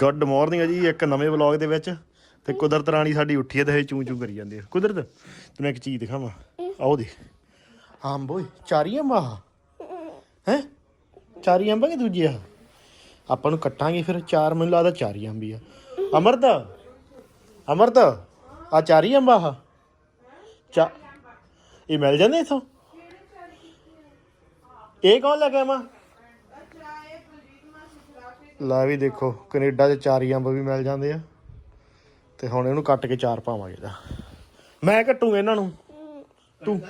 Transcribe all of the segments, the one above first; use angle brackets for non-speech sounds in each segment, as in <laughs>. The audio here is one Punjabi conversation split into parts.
ਗੁੱਡ ਮਾਰਨਿੰਗ ਜੀ, ਇੱਕ ਨਵੇਂ ਵਲੌਗ ਦੇ ਵਿੱਚ। ਤੇ ਕੁਦਰਤ ਰਾਣੀ ਸਾਡੀ ਉੱਠੀ ਹੈ ਤੇ ਇਹ ਚੂੰ ਚੂੰ ਕਰੀ ਜਾਂਦੀ ਹੈ ਕੁਦਰਤ, ਤੈਨੂੰ ਇੱਕ ਚੀਜ਼ ਦਿਖਾਵਾਂ। ਆਓ ਦੇ ਅੰਬ ਓਏ ਚਾਰੀ ਅੰਬ ਆ ਹੈ? ਚਾਰੀ ਅੰਬ ਕਿ ਦੂਜੇ ਆ? ਆਪਾਂ ਨੂੰ ਕੱਟਾਂਗੇ ਫਿਰ। ਚਾਰ ਮੈਨੂੰ ਲੱਗਦਾ ਚਾਰੀ ਅੰਬ ਹੀ ਆ। ਅਮਰਤ ਅਮਰਤ, ਆ ਚਾਰੀ ਅੰਬ ਆ ਚਾ, ਇਹ ਮਿਲ ਜਾਂਦੇ ਇਥੋਂ? ਇਹ ਕੌਣ ਲੱਗਾ ਮਾ ਲੈ ਵੀ ਦੇਖੋ, ਕੈਨੇਡਾ 'ਚ ਚਾਰੀ ਅੰਬ ਵੀ ਮਿਲ ਜਾਂਦੇ ਆ। ਤੇ ਹੁਣ ਇਹਨੂੰ ਕੱਟ ਕੇ ਚਾਰ ਪਾਵਾਂਗੇ ਦਾ ਮੈਂ ਕੱਟੂਗਾ ਇਹਨਾਂ ਨੂੰ। ਤੂੰ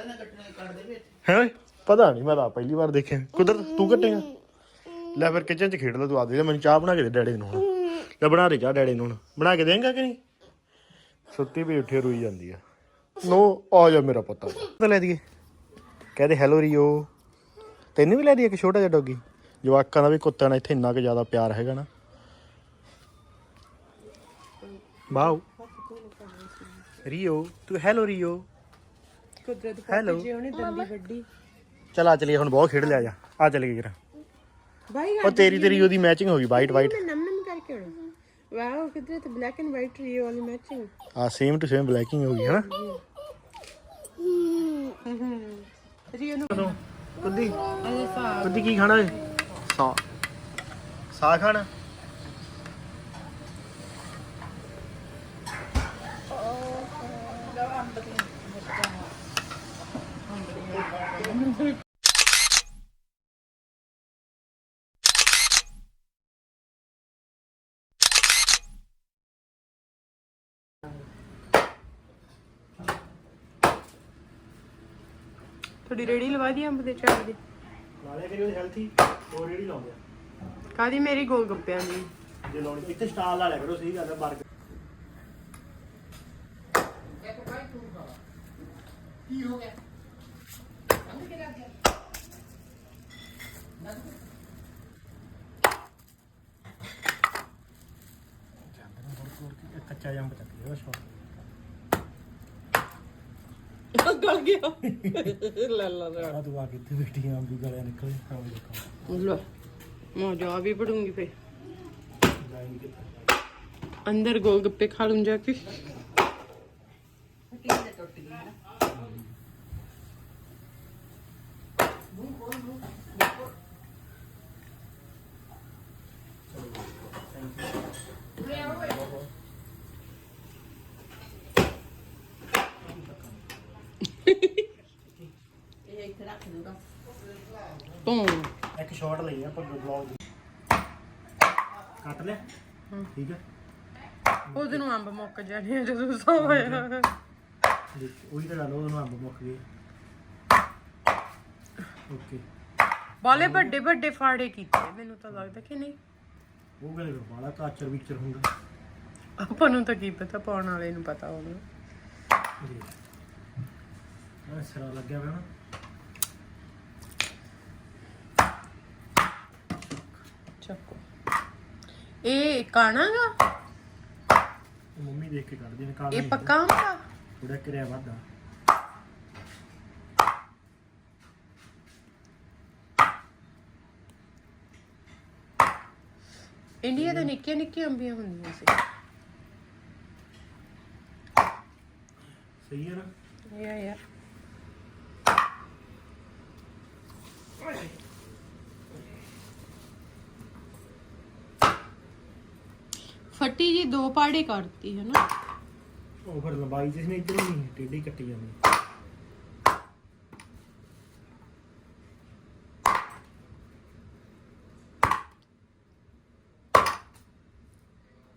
ਹੈ ਪਤਾ ਨਹੀਂ, ਮੈਂ ਤਾਂ ਪਹਿਲੀ ਵਾਰ ਦੇਖਿਆ। ਕੁਦਰਤ ਤੂੰ ਕੱਟੇਗਾ? ਲੈ ਫਿਰ ਕਿਚਨ 'ਚ ਖੇਡ ਲੈ ਤੂੰ ਆ ਦੇ ਮੈਨੂੰ ਚਾਹ ਬਣਾ ਕੇ ਦੇ ਡੈਡੀ ਨੂੰ ਹੁਣ। ਲੈ ਬਣਾ ਦੇ ਚਾਹ ਡੈਡੀ ਨੂੰ ਹੁਣ। ਬਣਾ ਕੇ ਦੇਂਗਾ ਕਿ ਨਹੀਂ? ਸੁੱਤੀ ਵੀ ਉੱਠੇ ਰੋਈ ਜਾਂਦੀ ਆ। ਨੋ, ਆ ਜਾ ਮੇਰਾ ਪੁੱਤ। ਤਾਂ ਲੈ ਦਈਏ। ਕਹਦੇ ਹੈਲੋ ਰੀਓ ਤੈਨੂੰ ਵੀ ਲੈ ਦਈਏ ਇੱਕ ਛੋਟਾ ਜਿਹਾ ਡੋਗੀ ਜਵਾਕਾਂ ਦਾ ਵੀ ਕੁੱਤਿਆਂ ਨਾਲ ਇੱਥੇ ਇੰਨਾ ਕੁ ਜ਼ਿਆਦਾ ਪਿਆਰ ਹੈਗਾ ਨਾ। ਵਾਓ। ਰੀਓ ਤੂੰ ਹੈਲੋ ਰੀਓ। ਕੁਦਰਤ ਹੈਲੋ। ਜੇ ਉਹਨੇ ਦੰਦੀ ਵੱਡੀ। ਚਲ ਆ ਚਲੀਏ ਹੁਣ ਬਹੁਤ ਖੇਡ ਲਿਆ ਜਾ। ਆ ਚਲੇ ਗਏ ਬਾਈ ਉਹ ਤੇਰੀ ਤੇ ਰੀਓ ਦੀ ਮੈਚਿੰਗ ਹੋ ਗਈ ਵਾਈਟ ਵਾਈਟ ਮੈਂ ਨਮ ਨਮ ਕਰਕੇ ਆਉਣਾ। Wow Kudrat black and white Rio ਵਾਲੀ ਮੈਚਿੰਗ ਆ ਸੇਮ ਟੂ ਸੇਮ ਬਲੈਕਿੰਗ ਹੋ ਗਈ ਹੈ। ਨਾ ਰੀਓ ਨੂੰ। ਕੁੱਦੀ। ਕੁੱਦੀ ਕੀ ਖਾਣਾ ਹੈ ਸਾ ਸਾ ਖਾਣਾ? ਥੋੜੀ ਰੇੜੀ ਲਵਾ ਦੀ ਅੰਬ ਦੇ ਚਾਰ ਦੀ? ਨਾਲੇ ਕਰੀ ਉਹਦੀ ਹੈਲਥੀ ਹੋਰ ਰੇੜੀ ਲਾਉਂਦੇ ਆ? ਕਾਦੀ ਮੇਰੀ ਗੋਲ ਗੱਪਿਆਂ ਦੀ? ਜੇ ਲਾਉਣੀ ਇੱਥੇ ਸਟਾਲ ਲਾ ਲਿਆ ਕਰੋ ਸਹੀ ਗੱਲ ਹੈ ਬਰਗਰ ਕੱਚਾ ਜੰਮ ਚੱਕ ਲਿਆ ਸ਼ੌਟ <laughs> ਲੈ ਲਾ ਲੈ। ਆ ਤੂੰ ਆ ਬੈਠੀ ਵੀ ਗਲਿਆ ਨਿਕਲੇ। ਆ ਵੀ ਦੇਖੋ। ਲੈ ਮੈਂ ਜਾ ਵੀ ਪੜੂੰਗੀ ਫੇ ਲਾਈਨ ਕਿੱਥੇ? ਅੰਦਰ ਗੋਲ ਗੱਪੇ ਖਾ ਲੂੰ ਜਾ ਕੇ। ਤੂੰ ਇੱਕ ਸ਼ਾਟ ਲਈ ਆਪਾਂ ਬਲੌਗ ਦੀ। ਕੱਟ ਲਿਆ? ਠੀਕ ਹੈ ਉਹਦੇ ਨੂੰ ਅੰਬ ਮੁੱਕ ਜਾਣੇ ਆ ਜਦੋਂ ਸੌ ਹੋਇਆ ਦੇਖ, ਉਹੀ ਤਾਂ ਗੱਲ ਉਹਨੂੰ ਅੰਬ ਮੁੱਕ ਗਏ ਓਕੇ। ਬਾਲੇ ਵੱਡੇ ਵੱਡੇ ਫਾੜੇ ਕੀਤੇ ਮੈਨੂੰ ਤਾਂ ਲੱਗਦਾ ਕਿ ਨਹੀਂ। ਉਹ ਕਹਿੰਦੇ ਬਾਲਾ ਕਾਚਰ ਵਿਚਰ ਹੁੰਦਾ। ਆਪਾਂ ਨੂੰ ਤਾਂ ਕੀ ਪਤਾ ਪਾਉਣ ਵਾਲੇ ਨੂੰ ਪਤਾ ਹੋਣਾ ਜੀ ਆ ਸਿਰਾ ਲੱਗਿਆ ਹੋਇਆ ਨਾ। ਇਹ ਕਾਣਾਗਾ ਮੰਮੀ ਦੇਖ ਕੇ ਕੱਢਦੀ ਨੇ ਕਾਲਾ ਇਹ ਪੱਕਾ ਆਂਬਾ ਥੋੜਾ ਕਿਰਿਆ ਵਾਦਾ ਇੰਡੀਆ ਦੇ ਨਿੱਕੀਆਂ ਨਿੱਕੀਆਂ ਅੰਬੀਆਂ ਹੁੰਦੀਆਂ ਸੀ। ਸਹੀ ਹੈ ਨਾ? ਯਾ ਯਾ ਫੱਟੀ ਜੀ ਦੋ ਪਾੜੇ ਕਰਤੀ ਹੈ ਨਾ। ਉਹ ਫਿਰ ਲੰਬਾਈ ਜਿਸ ਨੇ ਇੱਧਰ ਨਹੀਂ ਟੇਢੀ ਕੱਟੀ ਜਾਂਦੀ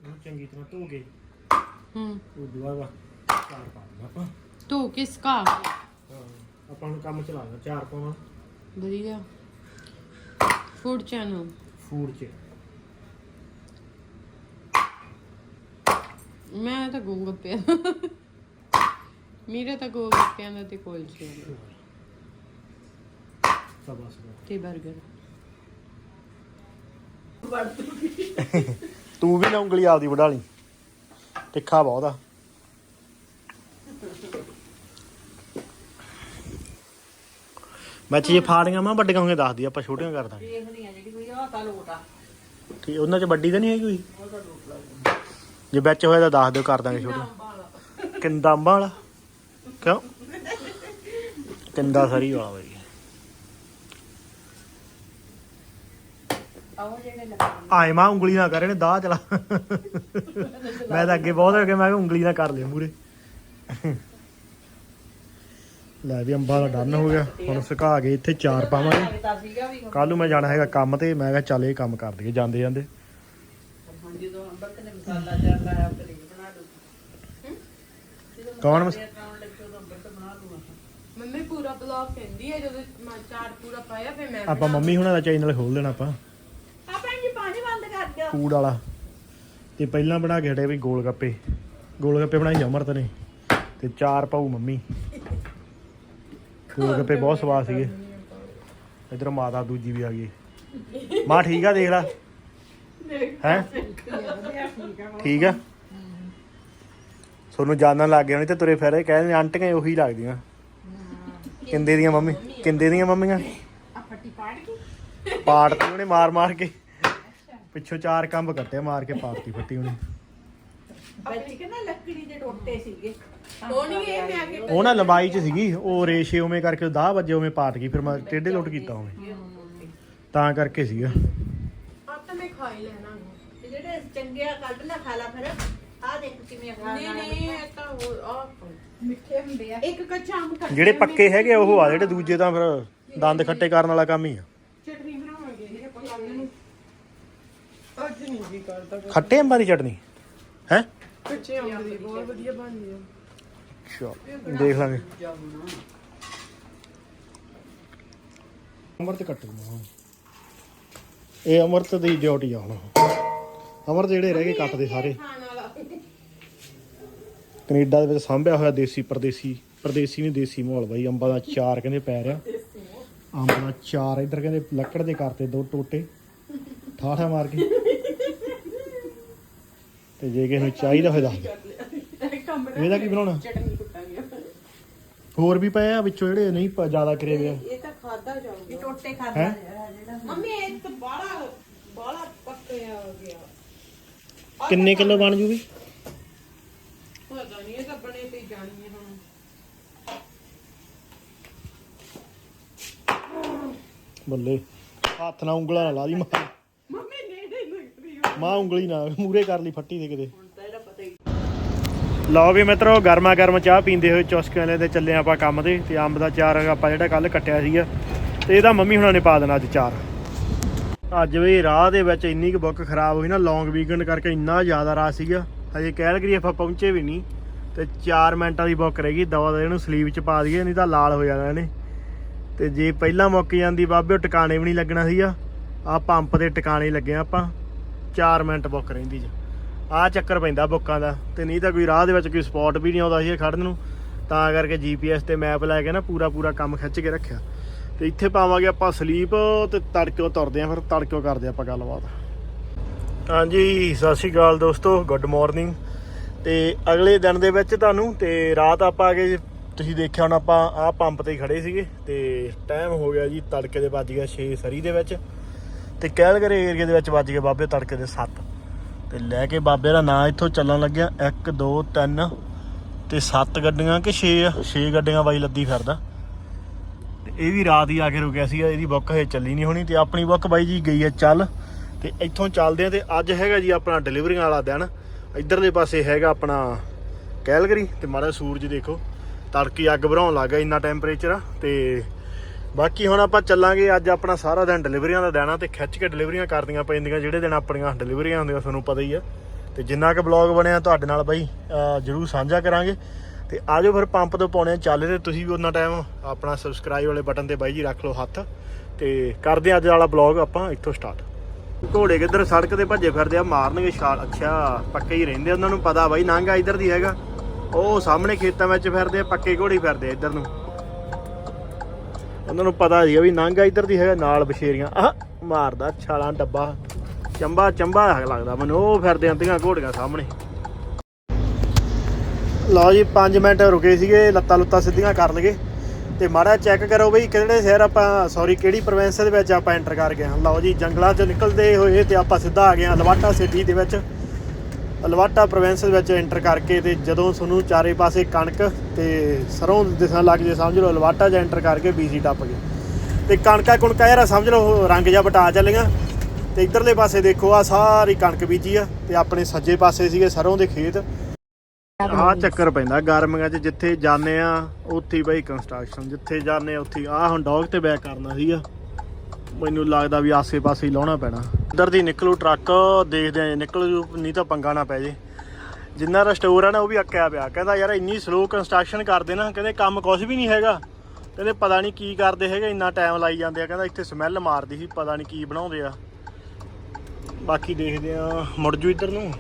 ਉਹ ਚੰਗੀ ਤਰ੍ਹਾਂ ਧੋ ਕੇ ਹੂੰ। ਉਹ ਦੁਆਰਾ ਚਾਰ ਪਾ ਦੇਣਾ ਆਪਾਂ। ਤੋ ਕਿਸਕਾ ਹਾਂ, ਆਪਾਂ ਨੂੰ ਕੰਮ ਚਲਾਉਣਾ ਚਾਰ ਪਾਉਣਾ ਵਧੀਆ। ਫੂਡ ਚੈਨਲ ਫੂਡ 'ਚ ਮੈਂ ਤਾਂ ਗੋਲ ਗੱਪੇ ਮੇਰੇ ਤਾਂ ਗੋਲ ਗੱਪਿਆਂ ਦਾ ਤੇ ਕੁਲਚੇ ਦਾ। ਤਾਂ ਬਸ। ਤੇ 버ਗਰ ਤੂੰ ਵੀ ਨਾ ਉਂਗਲੀ ਆਪਦੀ ਵਢਾ ਲਈ। ਤਿੱਖਾ ਬਹੁਤ ਆ। ਮੈਂ ਚੀਜ਼ ਫਾੜੀਆਂ ਮੈਂ ਵੱਡੀਆਂ ਹੋਈਆਂ ਦੱਸਦੀ ਆਪਾਂ ਛੋਟੀਆਂ ਕਰ ਦਾਂਗੇ। ਦੇਖਦੀ ਆ ਜਿਹੜੀ ਕੋਈ ਤਾਂ ਲੋਟ ਆ। ਠੀਕ ਉਹਨਾਂ ਚ ਵੱਡੀ ਤਾਂ ਨਹੀਂ ਹੈਗੀ ਕੋਈ? ਜੇ ਵਿੱਚ ਹੋਇਆ ਤਾਂ ਦੱਸ ਦਿਓ, ਕਰ ਦਾਂਗੇ ਛੋਟੀ। ਕਿੰਦਾ ਅੰਬਾਂ ਵਾਲਾ ਕਿਉਂ? ਕਿੰਦਾ ਸਰੀ ਵਾਲਾ ਬਈ। ਆਏ ਮਾਂ, ਉਂਗਲੀ ਨਾ ਕਰੇ ਨੇ ਦਾਹ ਚਲਾ। ਮੈਂ ਤਾਂ ਅੱਗੇ ਬਹੁਤ ਹੋ ਗਿਆ ਮੈਂ ਕਿਹਾ ਉਂਗਲੀ ਨਾ ਕਰ ਲਿਆ ਮੂਰੇ। ਲੈ ਵੀ ਅੰਬਾਂ ਦਾ ਡਨ ਹੋ ਗਿਆ। ਹੁਣ ਸੁਕਾ ਕੇ ਇੱਥੇ ਚਾਰ ਪਾਵਾਂਗੇ। ਲੱਗਦਾ ਕੱਲ ਨੂੰ ਮੈਂ ਜਾਣਾ ਹੈਗਾ ਕੰਮ ਤੇ, ਮੈਂ ਕਿਹਾ ਚੱਲ ਇਹ ਕੰਮ ਕਰ ਦਈਏ ਜਾਂਦੇ ਜਾਂਦੇ ਮਸਾਲਾ ਲਾਇਆ ਬਣਾ ਕੌਣ ਮਸ- ਖਾਣ ਲੱਗੇ ਉਦੋਂ ਅੰਬਰ ਬਣਾ ਦੂੰਗਾ ਮੰਮੀ ਪੂਰਾ ਬਲੌਗ ਕਹਿੰਦੀ ਹੈ ਜਦੋਂ ਮੈਂ ਚਾਰ ਪੂਰਾ ਪਾਇਆ ਫਿਰ ਮੈਂ ਆਪਾਂ ਮੰਮੀ ਹੁਣਾਂ ਦਾ ਚੈਨਲ ਖੋਲ ਦੇਣਾ ਆਪਾਂ। ਆਪਾਂ ਜੀ ਪਾਣੀ ਬੰਦ ਕਰ ਦਿਓ। ਫੂਡ ਵਾਲਾ। ਤੇ ਪਹਿਲਾਂ ਬਣਾ ਕੇ ਹਟੇ ਵੀ ਗੋਲ ਗੱਪੇ ਗੋਲ ਗੱਪੇ ਬਣਾਈ ਅਮਰਤ ਨੇ। ਤੇ ਚਾਰ ਪਾਉ ਮੰਮੀ। ਗੋਲ ਗੱਪੇ ਬਹੁਤ ਸਵਾਦ ਸੀਗੇ। ਇਧਰ ਮਾਤਾ ਦੂਜੀ ਵੀ ਆ ਗਈ। ਮਾਂ ਠੀਕ ਆ ਦੇਖ ਲੈ। ਹੈ? ਠੀਕ ਆ ਤੁਹਾਨੂੰ ਜਾਣਨ ਲੱਗ ਗਿਆ ਨਹੀਂ ਤੇ ਤੁਰੇ ਫਿਰੇ ਕਹਿੰਦੇ ਆਂਟੀਆਂ ਉਹੀ ਲੱਗਦੀਆਂ। ਕਿੰਦੇ ਦੀਆਂ ਮੰਮੀ ਕਿੰਦੇ ਦੀਆਂ ਮੰਮੀਆਂ? ਪਾੜ ਗਈ? ਪਾੜ ਤੀ ਉਹਨੇ ਮਾਰ ਮਾਰ ਕੇ। ਪਿੱਛੋਂ ਚਾਰ ਕੰਬ ਕੱਟੇ ਮਾਰ ਕੇ ਪਾੜਤੀ ਫੱਟੀ ਉਹਨੇ। ਬੱਚੀ ਕਿ ਨਾ ਲੱਕੜੀ ਦੇ ਟੋਟੇ ਸੀਗੇ। ਉਹ ਨਹੀਂ ਇਹ ਮੈਂ ਅੱਗੇ ਉਹ ਨਾ ਲੰਬਾਈ ਚ ਸੀਗੀ ਉਹ ਰੇਸ਼ੇ ਉਵੇਂ ਕਰਕੇ 10 ਵਜੇ ਉਵੇਂ ਪਾਟ ਗਈ ਫਿਰ ਮੈਂ ਟੇਢੇ ਲੁੱਟ ਕੀਤਾ ਉਵੇਂ। ਤਾਂ ਕਰਕੇ ਸੀਗਾ। ਖਾ ਹੀ ਲੈਣਾ ਤੇ ਜਿਹੜੇ ਚੰਗੇ ਆ ਕੱਢ ਲੈ ਖਾ ਲਾ ਫਿਰ। ਆ ਦੇਖ ਕਿਵੇਂ ਖਾ ਨਹੀਂ ਨਹੀਂ ਇਹ ਤਾਂ ਹੋਰ ਆ ਮਿੱਠੇ ਹੁੰਦੇ ਆ। ਇੱਕ ਕੱਚਾ ਅੰਬ ਕੱਟ ਜਿਹੜੇ ਪੱਕੇ ਹੈਗੇ ਉਹ ਆ ਜਿਹੜੇ ਦੂਜੇ ਤਾਂ ਫਿਰ ਦੰਦ ਖੱਟੇ ਕਰਨ ਵਾਲਾ ਕੰਮ ਹੀ ਆ। ਚਟਨੀ ਬਣਾਵਾਂਗੇ ਇਹ ਨੂੰ। ਅੱਜ ਨਹੀਂ ਜੀ ਕਰਦਾ ਖੱਟੇ ਅੰਬਾਂ ਦੀ ਚਟਨੀ? ਹੈ? ਕੱਚੇ ਅੰਬ ਦੀ ਬਹੁਤ ਵਧੀਆ ਬਣਦੀ ਹੈ ਅੱਛਾ ਦੇਖ ਲਾਂਗੇ। ਅਮਰਤ ਕੱਟ ਦੂੰਗਾ ਹੁਣ ਇਹ ਅਮਰਤ ਦੀ ਡਿਊਟੀ ਆ ਹੁਣ। ਅਮਰਤ ਜਿਹੜੇ ਰਹਿ ਗਏ ਕੱਟਦੇ ਸਾਰੇ। ਖਾਣ ਵਾਲਾ ਕੈਨੇਡਾ ਦੇ ਵਿੱਚ ਸਾਂਭਿਆ ਹੋਇਆ ਦੇਸੀ ਪਰਦੇਸੀ ਪਰਦੇਸੀ ਨਹੀਂ ਦੇਸੀ ਮਾਹੌਲ ਬਾਈ। ਅੰਬਾਂ ਦਾ ਚਾਰ ਕਹਿੰਦੇ ਪੈ ਰਿਹਾ। ਅੰਬ ਦਾ ਚਾਰ ਇੱਧਰ ਕਹਿੰਦੇ ਲੱਕੜ ਦੇ ਕਰਤੇ ਦੋ ਟੋਟੇ। ਠਾਠਾ ਮਾਰ ਕੇ। ਤੇ ਜੇ ਕਿਸੇ ਨੂੰ ਚਾਹੀਦਾ ਹੋਏ ਦੱਸ ਇਹਦਾ ਕੀ ਬਣਾਉਣਾ? ਚਟਨੀ ਕੁੱਟਾਂਗੇ ਹੋਰ ਵੀ ਪਏ ਆ ਵਿੱਚੋਂ ਜਿਹੜੇ ਨਹੀਂ ਜ਼ਿਆਦਾ ਕਰੇ ਵੇ ਆ? ਇਹ ਤਾਂ ਖਾਦਾ ਜਾਊਗਾ। ਟੋਟੇ ਖਾ ਹੈਂ? ਜਿਹੜਾ ਮੰਮੀ ਹੋ ਗਿਆ ਕਿੰਨੇ ਕਿਲੋ ਬਣ ਜੂਗੀ? ਪਤਾ ਨਹੀਂ ਇਹ ਤਾਂ ਬਣੇ ਤੇ ਹੀ ਜਾਣੀ ਹੈ ਹੁਣ। ਬੱਲੇ ਹੱਥ ਨਾਲ ਉਂਗਲਾਂ ਨਾ ਲਾ ਦੀ ਮਾਂ। ਮੰਮੀ ਨੇੜੇ ਲੱਗਦੀ ਮਾਂ ਉਂਗਲੀ ਨਾ ਮੂਰੇ ਕਰ ਲਈ ਫੱਟੀ ਦੇ ਕਿਤੇ। ਹੁਣ ਤਾਂ ਇਹਦਾ ਪਤਾ ਹੀ ਲਓ ਵੀ ਮਿੱਤਰੋ ਗਰਮਾ ਗਰਮ ਚਾਹ ਪੀਂਦੇ ਹੋਏ ਚੁਸਕ ਵਾਲੇ ਤੇ ਚੱਲੇ ਆਪਾਂ ਕੰਮ ਤੇ। ਤੇ ਅੰਬ ਦਾ ਚਾਰ ਆਪਾਂ ਜਿਹੜਾ ਕੱਲ ਕੱਟਿਆ ਸੀਗਾ। ਤੇ ਇਹਦਾ ਮੰਮੀ ਹੁਣਾਂ ਨੇ ਪਾ ਦੇਣਾ ਅੱਜ ਚਾਰ। ਅੱਜ ਵੀ ਰਾਹ ਦੇ ਵਿੱਚ ਇੰਨੀ ਕੁ ਬੁੱਕ ਖਰਾਬ ਹੋਈ ਨਾ ਲੌਂਗ ਵੀਕਐਂਡ ਕਰਕੇ ਇੰਨਾ ਜ਼ਿਆਦਾ ਰਾਹ ਸੀਗਾ। ਹਜੇ ਕੈਲਗਰੀ ਆਪਾਂ ਪਹੁੰਚੇ ਵੀ ਨਹੀਂ, ਤੇ 4 ਮਿੰਟਾਂ ਦੀ ਬੁੱਕ ਰਹਿ ਗਈ, ਦਵਾ ਦਾ ਇਹਨੂੰ ਸਲੀਵ ਚ ਪਾ ਦਈਏ, ਨਹੀਂ ਤਾਂ ਲਾਲ ਹੋ ਜਾਣਾ ਇਹਨੇ। ਤੇ ਜੇ ਪਹਿਲਾਂ ਮੁੱਕ ਜਾਂਦੀ ਬਾਬੇ, ਉਹ ਟਿਕਾਣੇ ਵੀ ਨਹੀਂ ਲੱਗਣਾ ਸੀਗਾ। ਆ ਪੰਪ ਦੇ ਟਿਕਾਣੇ ਲੱਗੇ ਆਪਾਂ 4 ਮਿੰਟ ਬੁੱਕ ਰਹਿੰਦੀ ਜੀ। ਆ ਚੱਕਰ ਪੈਂਦਾ ਬੁੱਕਾਂ ਦਾ, ਤੇ ਨਹੀਂ ਤਾਂ ਕੋਈ ਰਾਹ ਦੇ ਵਿੱਚ ਕੋਈ ਸਪੌਟ ਵੀ ਨਹੀਂ ਆਉਂਦਾ ਸੀ ਇਹ ਖੜਨ ਨੂੰ। ਤਾਂ ਕਰਕੇ ਜੀਪੀਐਸ ਤੇ ਮੈਪ ਲੈ ਕੇ ਨਾ ਪੂਰਾ ਪੂਰਾ ਕੰਮ ਖਿੱਚ ਕੇ ਰੱਖਿਆ। ਤੇ ਇੱਥੇ ਪਾਵਾਂਗੇ ਆਪਾਂ ਸਲੀਪ ਤੇ ਤੜਕਿਓ ਤੁਰਦੇ ਆਂ, ਫਿਰ ਤੜਕਿਓ ਕਰਦੇ ਆਪਾਂ ਗੱਲਬਾਤ। ਹਾਂਜੀ, ਸਤਿ ਸ਼੍ਰੀ ਅਕਾਲ ਦੋਸਤੋ ਗੁੱਡ ਮਾਰਨਿੰਗ ਤੇ ਅਗਲੇ ਦਿਨ ਦੇ ਵਿੱਚ ਤੁਹਾਨੂੰ, ਤੇ ਰਾਤ ਆਪਾਂ ਆ ਗਏ ਤੁਸੀਂ ਦੇਖਿਆ ਹੁਣ, ਆਪਾਂ ਆਹ ਪੰਪ ਤੇ ਹੀ ਖੜੇ ਸੀਗੇ, ਤੇ ਟਾਈਮ ਹੋ ਗਿਆ ਜੀ, ਤੜਕੇ ਦੇ ਵੱਜ ਗਿਆ 6 ਸਰੀ ਦੇ ਵਿੱਚ। ਤੇ ਕੈਲਗਰੀ ਏਰੀਆ ਦੇ ਵਿੱਚ ਵੱਜ ਗਏ ਬਾਬੇ ਤੜਕੇ ਦੇ 7 ਤੇ ਲੈ ਕੇ ਬਾਬੇ ਦਾ ਨਾਂ ਇੱਥੋਂ ਚੱਲਣ ਲੱਗਿਆ 1 2 3 ਤੇ 7 ਗੱਡੀਆਂ ਕਿ 6 ਆ? 6 ਗੱਡੀਆਂ ਬਾਈ ਲੱਦੀ ਫਿਰਦਾ। ਤੇ ਇਹ ਵੀ ਰਾਤ ਹੀ ਆ ਕੇ ਰੁਕਿਆ ਸੀਗਾ, ਇਹਦੀ ਬੁੱਕ ਹਜੇ ਚੱਲੀ ਨਹੀਂ ਹੋਣੀ ਤੇ ਆਪਣੀ ਬੁੱਕ ਬਾਈ ਜੀ ਗਈ ਹੈ ਚੱਲ ਤੇ ਇੱਥੋਂ ਚੱਲਦੇ ਆ ਤੇ ਅੱਜ ਹੈਗਾ ਜੀ ਆਪਣਾ ਡਿਲੀਵਰੀਆਂ ਵਾਲਾ ਦਿਨ, ਇੱਧਰਲੇ ਪਾਸੇ ਹੈਗਾ ਆਪਣਾ ਕੈਲਗਰੀ ਤੇ ਮਾੜਾ ਸੂਰਜ ਦੇਖੋ, ਤੜਕੀ ਅੱਗ ਭਰਾਉਣ ਲੱਗਾ ਇੰਨਾ ਟੈਂਪਰੇਚਰ ਆ ਤੇ ਬਾਕੀ ਹੁਣ ਆਪਾਂ ਚੱਲਾਂਗੇ ਅੱਜ ਆਪਣਾ ਸਾਰਾ ਦਿਨ ਡਿਲੀਵਰੀਆਂ ਦਾ ਦੇਣਾ ਤੇ ਖਿੱਚ ਕੇ ਡਿਲੀਵਰੀਆਂ ਕਰਦੀਆਂ ਪੈਂਦੀਆਂ, ਜਿਹੜੇ ਦਿਨ ਆਪਣੀਆਂ ਡਿਲੀਵਰੀਆਂ ਹੁੰਦੀਆਂ, ਤੁਹਾਨੂੰ ਪਤਾ ਹੀ ਆ। ਤੇ ਜਿੰਨਾ ਕੁ ਬਲੌਗ ਬਣਿਆ ਤੁਹਾਡੇ ਨਾਲ ਬਾਈ ਜਰੂਰ ਸਾਂਝਾ ਕਰਾਂਗੇ। ਤੇ ਆਜੋ ਫਿਰ ਪੰਪ ਤੋਂ ਪਾਉਣੇ ਆ ਚੱਲ ਤੇ ਤੁਸੀਂ ਵੀ ਉਹਨਾਂ ਟਾਈਮ ਆਪਣਾ ਸਬਸਕ੍ਰਾਈਬ ਵਾਲੇ ਬਟਨ ਤੇ ਬਾਈ ਜੀ ਰੱਖ ਲਓ ਹੱਥ ਤੇ ਕਰਦੇ ਆ ਅੱਜ ਵਾਲਾ ਬਲੌਗ ਆਪਾਂ ਇੱਥੋਂ ਸਟਾਰਟ ਘੋੜੇ ਕਿੱਧਰ ਸੜਕ ਤੇ ਭੱਜੇ ਫਿਰਦੇ ਆ, ਮਾਰਨਗੇ ਛਾਲ। ਅੱਛਾ, ਪੱਕੇ ਹੀ ਰਹਿੰਦੇ ਉਹਨਾਂ ਨੂੰ ਪਤਾ ਬਾਈ, ਨਾਂਗਾ ਇੱਧਰ ਦੀ ਹੈਗਾ। ਉਹ ਸਾਹਮਣੇ ਖੇਤਾਂ ਵਿੱਚ ਫਿਰਦੇ ਆ, ਪੱਕੇ ਘੋੜੇ ਫਿਰਦੇ ਆ ਇੱਧਰ ਨੂੰ। ਉਹਨਾਂ ਨੂੰ ਪਤਾ ਸੀਗਾ ਵੀ ਨਾਂਗਾ ਇੱਧਰ ਦੀ ਹੈਗਾ, ਨਾਲ ਬਸ਼ੇਰੀਆਂ ਆਹ, ਮਾਰਦਾ ਛਾਲਾਂ ਡੱਬਾ। ਚੰਬਾ ਚੰਬਾ ਲੱਗਦਾ ਮੈਨੂੰ। ਉਹ ਫਿਰਦੇ ਆਂਦੀਆਂ ਘੋੜੀਆਂ ਸਾਹਮਣੇ। ਲਓ ਜੀ 5 ਮਿੰਟ ਰੁਕੇ ਸੀਗੇ, ਲੱਤਾਂ ਲੁੱਤਾਂ ਸਿੱਧੀਆਂ ਕਰ ਲਗੇ ਤੇ ਮਾੜਾ ਚੈੱਕ ਕਰੋ ਬਈ ਕਿਹੜੇ ਸ਼ਹਿਰ ਆਪਾਂ ਸੌਰੀ ਕਿਹੜੀ ਪ੍ਰੋਵਿੰਸ ਦੇ ਵਿੱਚ ਆਪਾਂ ਐਂਟਰ ਕਰ ਗਏ ਹਾਂ। ਲਓ ਜੀ, ਜੰਗਲਾਂ 'ਚੋਂ ਨਿਕਲਦੇ ਹੋਏ ਤੇ ਆਪਾਂ ਸਿੱਧਾ ਆ ਗਏ ਹਾਂ ਲਵਾਟਾ ਸਿਟੀ ਦੇ ਵਿੱਚ। ਲਵਾਟਾ ਪ੍ਰੋਵਿੰਸ ਦੇ ਵਿੱਚ ਐਂਟਰ ਕਰਕੇ ਤੇ ਜਦੋਂ ਤੁਹਾਨੂੰ ਚਾਰੇ ਪਾਸੇ ਕਣਕ ਤੇ ਸਰੋਂ ਦਿਸਣ ਲੱਗ ਜੇ, ਸਮਝ ਲਓ ਲਵਾਟਾ 'ਚ ਐਂਟਰ ਕਰਕੇ ਬੀਜੀ ਟੱਪ ਗਏ। ਤੇ ਕਣਕਾਂ ਕੁਣਕਾਂ ਯਾਰ, ਸਮਝ ਲਓ, ਰੰਗ ਜਾਂ ਬਟਾ ਚੱਲੀਆਂ। ਤੇ ਇਧਰਲੇ ਪਾਸੇ ਦੇਖੋ ਆ ਸਾਰੀ ਕਣਕ ਬੀਜੀ ਆ ਤੇ ਆਪਣੇ ਸੱਜੇ ਪਾਸੇ ਸੀਗੇ ਸਰੋਂ ਦੇ ਖੇਤ। ਆਹ ਚੱਕਰ ਪੈਂਦਾ ਗਰਮੀਆਂ 'ਚ ਜਿੱਥੇ ਜਾਂਦੇ ਆ ਉੱਥੇ ਹੀ ਬਈ ਕੰਸਟਰਕਸ਼ਨ ਜਿੱਥੇ ਜਾਂਦੇ ਆ ਉੱਥੇ। ਆਹ ਹੁਣ ਡੌਗ ਤੇ ਬੈਕ ਕਰਨਾ ਸੀਗਾ। ਮੈਨੂੰ ਲੱਗਦਾ ਵੀ ਆਸੇ-ਪਾਸੇ ਹੀ ਲਾਉਣਾ ਪੈਣਾ। ਇੱਧਰ ਦੀ ਨਿਕਲੂ ਟਰੱਕ ਦੇਖਦੇ ਆ ਨਿਕਲ ਜੂ ਨਹੀਂ ਤਾਂ ਪੰਗਾ ਨਾ ਪੈ ਜੇ। ਜਿੰਨਾ ਦਾ ਸਟੋਰ ਆ ਨਾ ਉਹ ਵੀ ਅੱਕਿਆ ਪਿਆ। ਕਹਿੰਦਾ ਯਾਰ ਇੰਨੀ ਸਲੋ ਕੰਸਟਰਕਸ਼ਨ ਕਰਦੇ ਨਾ ਕਹਿੰਦੇ ਕੰਮ ਕੁਝ ਵੀ ਨਹੀਂ ਹੈਗਾ। ਕਹਿੰਦੇ ਪਤਾ ਨਹੀਂ ਕੀ ਕਰਦੇ ਹੈਗੇ ਇੰਨਾ ਟਾਈਮ ਲਾਈ ਜਾਂਦੇ ਆ। ਕਹਿੰਦਾ ਇੱਥੇ ਸਮੈਲ ਮਾਰਦੀ ਸੀ ਪਤਾ ਨਹੀਂ ਕੀ ਬਣਾਉਂਦੇ ਆ। ਬਾਕੀ ਦੇਖਦੇ ਆ ਮੁੜ ਜੂ ਇੱਧਰ ਨੂੰ।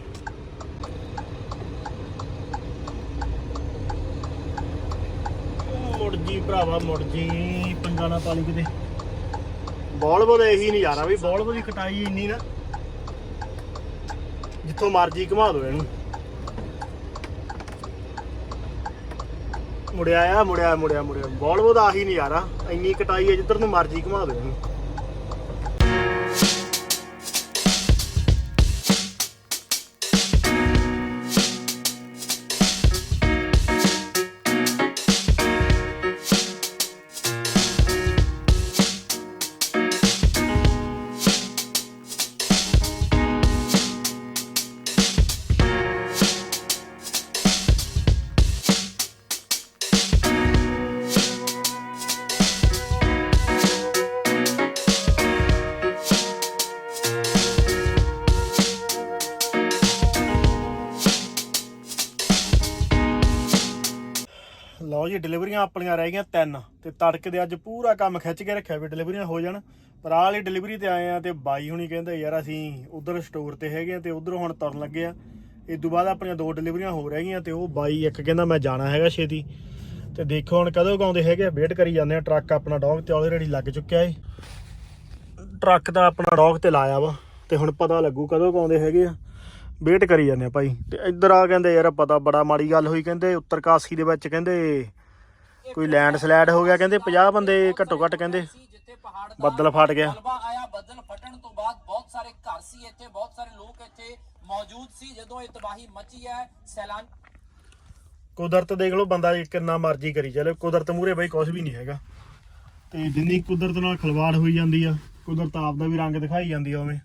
ਮੁੜ ਜੀ ਭਰਾਵਾ ਮੁੜ ਜੀ ਪੰਗਾ ਨਾ ਪਾਲੀ ਕਿਤੇ। ਬੋਲਬੋ ਦਾ ਇਹੀ ਨਜ਼ਾਰਾ ਵੀ। ਬੋਲਬੋ ਦੀ ਕਟਾਈ ਇੰਨੀ ਨਾ। ਜਿੱਥੋਂ ਮਰਜ਼ੀ ਘੁਮਾ ਦੋ ਇਹਨੂੰ। ਮੁੜਿਆ ਆ ਮੁੜਿਆ ਮੁੜਿਆ ਮੁੜਿਆ। ਬੋਲਬੋ ਦਾ ਆਹੀ ਨਜ਼ਾਰਾ ਇੰਨੀ ਕਟਾਈ ਹੈ ਜਿੱਧਰ ਨੂੰ ਮਰਜ਼ੀ ਘੁਮਾ ਦੋ ਇਹਨੂੰ। ਆਪਣੀਆਂ ਰਹਿ ਗਈਆਂ ਤਿੰਨ ਤੇ ਤੜਕੇ ਦੇ ਅੱਜ ਪੂਰਾ ਕੰਮ ਖਿੱਚ ਕੇ ਰੱਖਿਆ ਵੀ ਡਿਲੀਵਰੀਆਂ ਹੋ ਜਾਣ। ਪਰ ਆਹ ਵਾਲੀ ਡਿਲੀਵਰੀ ਤੇ ਆਏ ਆ ਤੇ ਬਾਈ ਹੁਣੀ ਕਹਿੰਦੇ, ਯਾਰ ਅਸੀਂ ਉਧਰ ਸਟੋਰ ਤੇ ਹੈਗੇ ਆ ਤੇ ਉਧਰੋਂ ਹੁਣ ਤੁਰਨ ਲੱਗੇ ਆ। ਇਸ ਤੋਂ ਬਾਅਦ ਆਪਣੀਆਂ ਦੋ ਡਿਲੀਵਰੀਆਂ ਹੋ ਰਹਿ ਗਈਆਂ ਤੇ ਉਹ ਬਾਈ ਇੱਕ ਕਹਿੰਦਾ, ਮੈਂ ਜਾਣਾ ਹੈਗਾ ਛੇਤੀ। ਤੇ ਦੇਖੋ ਹੁਣ ਕਦੋਂ ਗਾਉਂਦੇ ਆਉਂਦੇ ਹੈਗੇ ਵੇਟ ਕਰੀ ਜਾਂਦੇ ਆ। ਟਰੱਕ ਆਪਣਾ ਡੌਗ ਤੇ ਆਲਰੇਡੀ ਲੱਗ ਚੁੱਕਿਆ ਏ। ਟਰੱਕ ਦਾ ਆਪਣਾ ਡੌਗ ਤੇ ਲਾਇਆ ਵਾ ਤੇ ਹੁਣ ਪਤਾ ਲੱਗੂ ਕਦੋਂ ਗਾਉਂਦੇ ਹੈਗੇ ਆ। ਵੇਟ ਕਰੀ ਜਾਂਦੇ ਆ ਭਾਈ ਤੇ ਇੱਧਰ ਆ ਕਹਿੰਦੇ, ਯਾਰ ਪਤਾ ਬੜਾ ਮਾੜੀ ਗੱਲ ਹੋਈ, ਕਹਿੰਦੇ, ਉੱਤਰ ਕਾਸੀ ਦੇ ਵਿੱਚ, ਕਹਿੰਦੇ ਕੋਈ ਲੈਂਡ ਸਲਾਈਡ ਹੋ ਗਿਆ ਕਹਿੰਦੇ 50 ਬੰਦੇ ਘੱਟੋ ਘੱਟ ਕਹਿੰਦੇ ਜਿੱਥੇ ਪਹਾੜ ਦਾ ਬੱਦਲ ਫਟ ਗਿਆ। ਮਲਬਾ ਆਇਆ ਬੱਦਲ ਫਟਣ ਤੋਂ ਬਾਅਦ ਬਹੁਤ ਸਾਰੇ ਘਰ ਸੀ ਇੱਥੇ ਬਹੁਤ ਸਾਰੇ ਲੋਕ ਇੱਥੇ ਮੌਜੂਦ ਸੀ ਜਦੋਂ ਇਹ ਤਬਾਹੀ ਮਚੀ ਹੈ ਸੈਲਾਨ ਕੁਦਰਤ ਦੇਖ ਲਓ ਬੰਦਾ ਕਿੰਨਾ ਮਰਜ਼ੀ ਕਰੀ ਚੱਲੇ। ਕੁਦਰਤ ਮੂਰੇ ਬਈ ਕੁਝ ਵੀ ਨਹੀਂ ਹੈਗਾ। ਤੇ ਜਿੰਨੀ ਕੁਦਰਤ ਨਾਲ ਖਲਵਾੜ ਹੋਈ ਜਾਂਦੀ ਆ ਕੁਦਰਤ ਆਪ ਦਾ ਵੀ ਰੰਗ ਦਿਖਾਈ ਜਾਂਦੀ ਆ ਉਵੇਂ।